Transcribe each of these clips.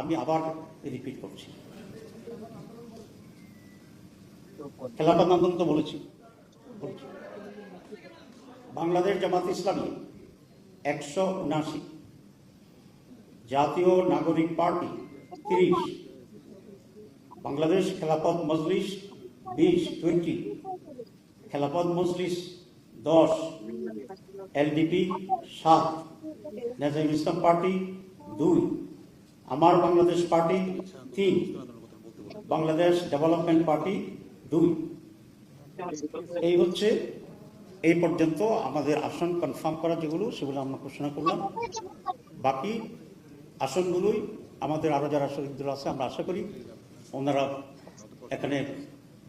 আমি আবার রিপিট করছি খেলাফত আন্দোলন তো বলেছি। বাংলাদেশ জামাত ইসলামী একশো উনাশি জাতীয় নাগরিক পার্টি তিরিশ বাংলাদেশ খেলাফত মজলিস বিশ টোয়েন্টি খেলাফত মজলিস দশ এলডিপি সাত নেজাম ইসলাম পার্টি দুই আমার বাংলাদেশ পার্টি তিন বাংলাদেশ ডেভেলপমেন্ট পার্টি দুই। এই হচ্ছে এই পর্যন্ত আমাদের আসন কনফার্ম করা যেগুলো সেগুলো আমরা ঘোষণা করলাম। বাকি আসনগুলোই আমাদের আরও যারা শহীদুল আছে আমরা আশা করি ওনারা এখানে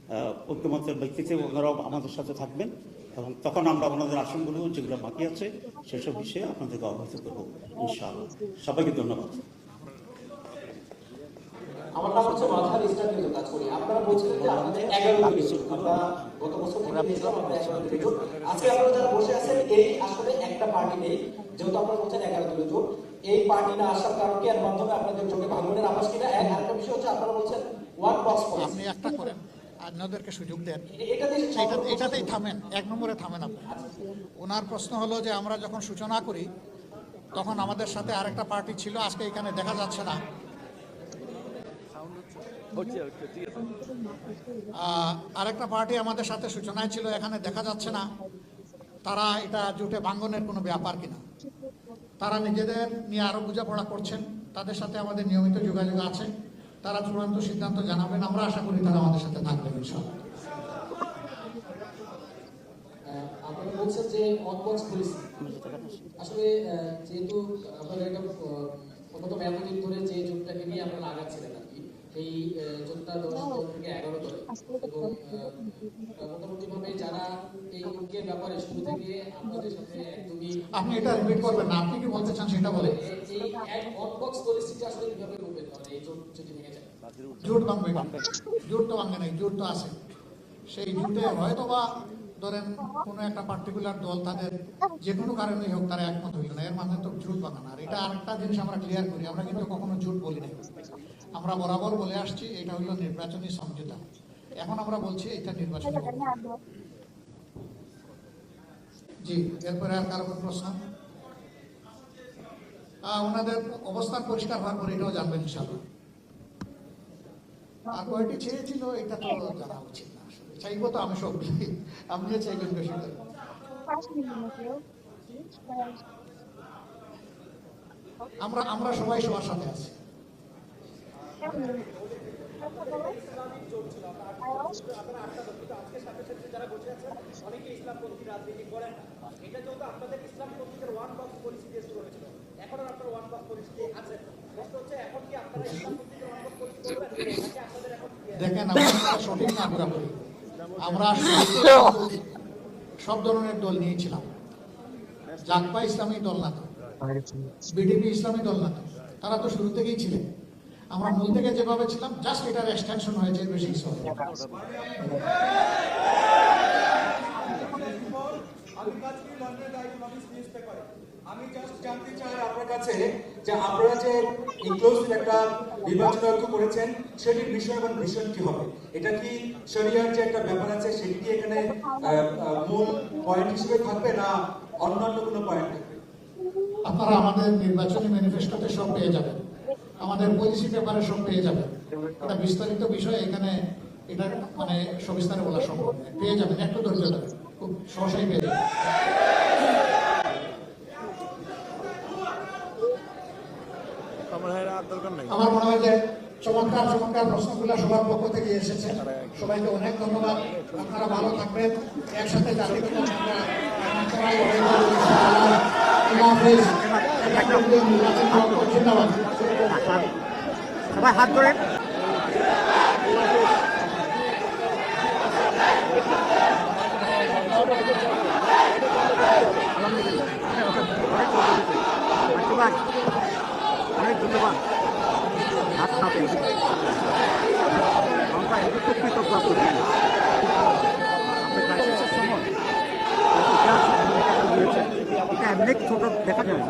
আহ, ঐক্যমত্যের ভিত্তিতে ওনারাও আমাদের সাথে থাকবেন এবং তখন আমরা ওনাদের আসনগুলো যেগুলো বাকি আছে সেসব বিষয়ে আপনাদেরকে অবহিত করব ইনশাআল্লাহ। সবাইকে ধন্যবাদ। আমার নাম হচ্ছে মাঝার ইসলাম কিন্তু কাজ করি। আপনারা বলছিলেন যে আপনাদের এগারো আমরা গত বছর থেকে দিয়েছিলাম আমরা এগারো জোট। আজকে আপনারা যারা বসে আছেন এই আসলে একটা পার্টি নেই যেহেতু আপনারা বলছেন এগারো জোট। এই পার্টি না আসার কারণ কি? এর মাধ্যমে আপনাদের জোটে ভাঙনের আবাস কিনা? এক আরেকটা বিষয় হচ্ছে আপনারা বলছেন ওয়ান বক্স আপনি একটা করেন অন্যদেরকে সুযোগ দেন। এটা এটাতেই থামেন এক নম্বরে থামেন আপনি। ওনার প্রশ্ন হলো যে আমরা যখন সূচনা করি তখন আমাদের সাথে আরেকটা পার্টি ছিল আজকে এখানে দেখা যাচ্ছে না। আরেকটা পার্টি আমাদের সাথে সূচনায় ছিল এখানে দেখা যাচ্ছে না তারা এটা জোটে ভাঙ্গনের কোনো ব্যাপার কিনা। তারা নিজেদের নিয়ে আরও বোঝাপড়া করছেন তাদের সাথে আমাদের নিয়মিত যোগাযোগ আছে তারা চূড়ান্ত সিদ্ধান্ত জানাবেন আমরা আশা করি তারা আমাদের সাথে থাকবেন ইনশাআল্লাহ। আহ, বলছেন যে ওয়ান বক্স আসলে যেহেতু আপনাদের একটা আহ, গত এতদিন ধরে যে জোটটাকে নিয়ে আপনারা আগাচ্ছিলেন এই দল থেকে এগারো দলে। এবং মোটামুটি ভাবে যারা এই ঐক্যের ব্যাপারে শুরু থেকে আপনাদের সাথে একদমই আপনি এটা রিপিট করবেন না আপনি কি বলতে চান সেটা বলে এই এক ওয়ান বক্স পলিসিটা আসলে কীভাবে করবেন তাহলে এই জোট যদি ভেঙে যায়। জোট ভাঙবে না জোট তো ভাঙবে নাই জোট তো আছে। সেই জোটে হয়তো বা ধরেন কোনো একটা পার্টিকুলার দল তাদের যে কোনো কারণেই হোক তারা একমত হইল না। এর মানে তো জোট ভাঙা আর এটা আরেকটা জিনিস আমরা ক্লিয়ার করি আমরা কিন্তু কখনো জোট বলি নাই। আমরা বরাবর বলে আসছি এটা হলো নির্বাচনী সমঝোতা এখন আমরা বলছি এটা নির্বাচনী জি এরপরে আর কারও প্রশ্ন? ওনাদের অবস্থান পরিষ্কার হওয়ার পরে এটাও জানবেন ইনশাল্লাহ আর কয়টি চেয়েছিল এটা তো জানা উচিত না চাইব তো আমি সব। আপনিও চাইবেন বেশি করে। আমরা আমরা সবাই সবার সাথে আছি। দেখেন আমরা সঠিক না আমরা সব ধরনের দল নিয়েছিলাম জাকপা ইসলামী দল না তো। বিডিপি ইসলামী দল না তো। তারা তো শুরু থেকেই ছিলেন। আমরা মূল থেকে যেভাবে ছিলাম জাস্ট এটার এক্সটেনশন হয়েছে বেশি কিছু আমি জাস্ট জানতে চাই আপনার কাছে যে আপনারা যে ইনক্লুসিভ একটা নির্বাচন ঐক্য করেছেন সেটির বিষয় এবং কি হবে? এটা কি শরিয়ার যে একটা ব্যাপার আছে সেটি কি এখানে মূল পয়েন্ট হিসেবে থাকবে না অন্যান্য কোনো পয়েন্ট আপনারা আমাদের নির্বাচনী ম্যানিফেস্টোতে সব পেয়ে যাবেন। আমাদের পলিসি পেপারে সব পেয়ে যাবেন এটা বিস্তারিত বিষয় এখানে এটা মানে সবিস্তারে বলা সম্ভব নয়। পেয়ে যাবেন একটু ধৈর্য ধরে খুব সহসাই পেয়ে যাবেন। আমার মনে হয় যে চমৎকার চমৎকার প্রশ্নগুলো সবার পক্ষ থেকে এসেছে। সবাইকে অনেক ধন্যবাদ। আপনারা ভালো থাকবেন। একসাথে জাতি পিতা আমরা সবাই হাত ধরেন ধন্যবাদ অনেক ধন্যবাদ। হাত সাথে আমরা এত কৃতজ্ঞ এটা এমনি ছোট দেখা যায়